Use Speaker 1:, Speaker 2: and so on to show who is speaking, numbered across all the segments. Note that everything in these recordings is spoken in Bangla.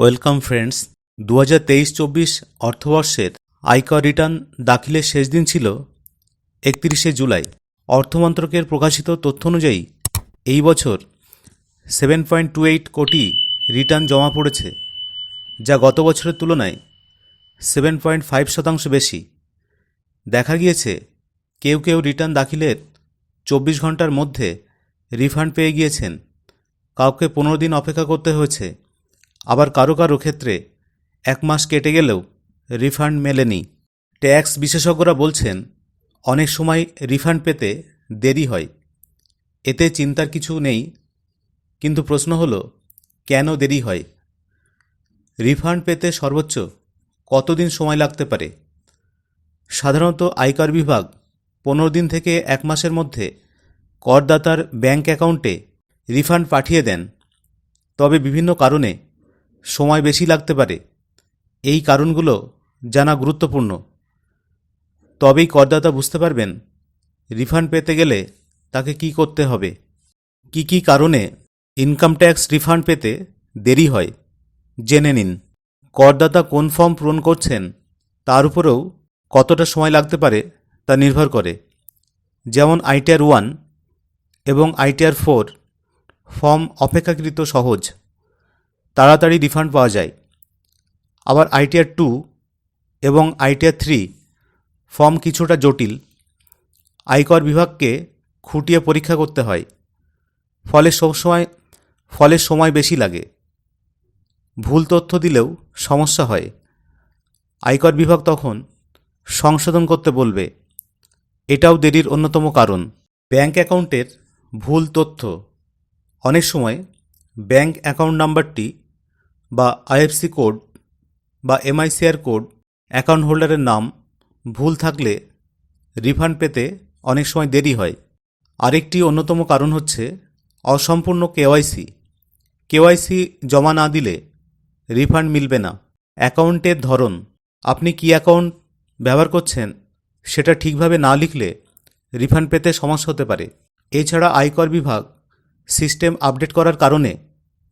Speaker 1: ওয়েলকাম ফ্রেন্ডস দু হাজার তেইশ চব্বিশ অর্থবর্ষের আয়কর রিটার্ন দাখিলের শেষ দিন ছিল একত্রিশে জুলাই। অর্থমন্ত্রকের প্রকাশিত তথ্য অনুযায়ী, এই বছর seven point two eight crore return জমা পড়েছে, যা গত বছরের তুলনায় সেভেন পয়েন্ট ফাইভ শতাংশ বেশি। দেখা গিয়েছে, কেউ কেউ রিটার্ন দাখিলের চব্বিশ ঘণ্টার মধ্যে রিফান্ড পেয়ে গিয়েছেন। কাউকে পনেরো দিন অপেক্ষা করতে হয়েছে। আবার কারও কারও ক্ষেত্রে এক মাস কেটে গেলেও রিফান্ড মেলেনি। ট্যাক্স বিশেষজ্ঞরা বলছেন, অনেক সময় রিফান্ড পেতে দেরি হয়। এতে চিন্তার কিছু নেই, কিন্তু প্রশ্ন হলো, কেন দেরি হয়? রিফান্ড পেতে সর্বোচ্চ কতদিন সময় লাগতে পারে? সাধারণত আয়কর বিভাগ পনেরো দিন থেকে এক মাসের মধ্যে করদাতার ব্যাংক অ্যাকাউন্টে রিফান্ড পাঠিয়ে দেন। তবে বিভিন্ন কারণে সময় বেশি লাগতে পারে। এই কারণগুলো জানা গুরুত্বপূর্ণ। তবেই করদাতা বুঝতে পারবেন, রিফান্ড পেতে গেলে তাকে কি করতে হবে। কি কি কারণে ইনকাম ট্যাক্স রিফান্ড পেতে দেরি হয়, জেনে নিন। করদাতা কোন ফর্ম পূরণ করছেন, তার উপরেও কতটা সময় লাগতে পারে তা নির্ভর করে। যেমন আইটিআর ওয়ান এবং আইটিআর ফোর, ফর্ম অপেক্ষাকৃত সহজ। তাড়াতাড়ি রিফান্ড পাওয়া যায়। আবার আইটিআর টু এবং আইটিআর থ্রি ফর্ম কিছুটা জটিল। আয়কর বিভাগকে খুঁটিয়ে পরীক্ষা করতে হয়। ফলে সবসময়, ফলে সময় বেশি লাগে। ভুল তথ্য দিলেও সমস্যা হয়। আয়কর বিভাগ তখন সংশোধন করতে বলবে। এটাও দেরির অন্যতম কারণ। ব্যাংক অ্যাকাউন্টের ভুল তথ্য। অনেক সময় ব্যাংক অ্যাকাউন্ট নাম্বারটি বা আইএফসি কোড বা এমআইসিআর কোড অ্যাকাউন্ট হোল্ডারের নাম ভুল থাকলে রিফান্ড পেতে অনেক সময় দেরি হয়। আরেকটি অন্যতম কারণ হচ্ছে অসম্পূর্ণ কেওয়াইসি। কেওয়াইসি জমা না দিলে রিফান্ড মিলবে না। অ্যাকাউন্টের ধরন, আপনি কি অ্যাকাউন্ট ব্যবহার করছেন সেটা ঠিকভাবে না লিখলে রিফান্ড পেতে সমস্যা হতে পারে। এছাড়া আয়কর বিভাগ সিস্টেম আপডেট করার কারণে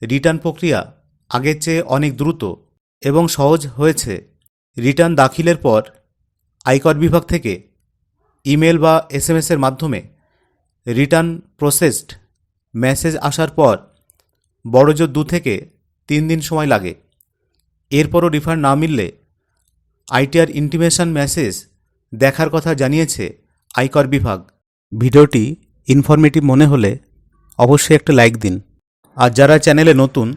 Speaker 1: রিটার্ন প্রক্রিয়া আগের চেয়ে অনেক দ্রুত এবং সহজ হয়েছে। রিটার্ন দাখিলের পর আয়কর বিভাগ থেকে ইমেল বা এস এসএমএসের মাধ্যমে রিটার্ন প্রসেসড মেসেজ আসার পর বড়জোর দু থেকে তিন দিন সময় লাগে। এরপরও রিফান্ড না মিললে আইটিআর ইন্টিমেশন মেসেজ দেখার কথা জানিয়েছে আয়কর বিভাগ। ভিডিওটি ইনফরমেটিভ মনে হলে অবশ্যই একটা লাইক দিন। আর যারা চ্যানেলে নতুন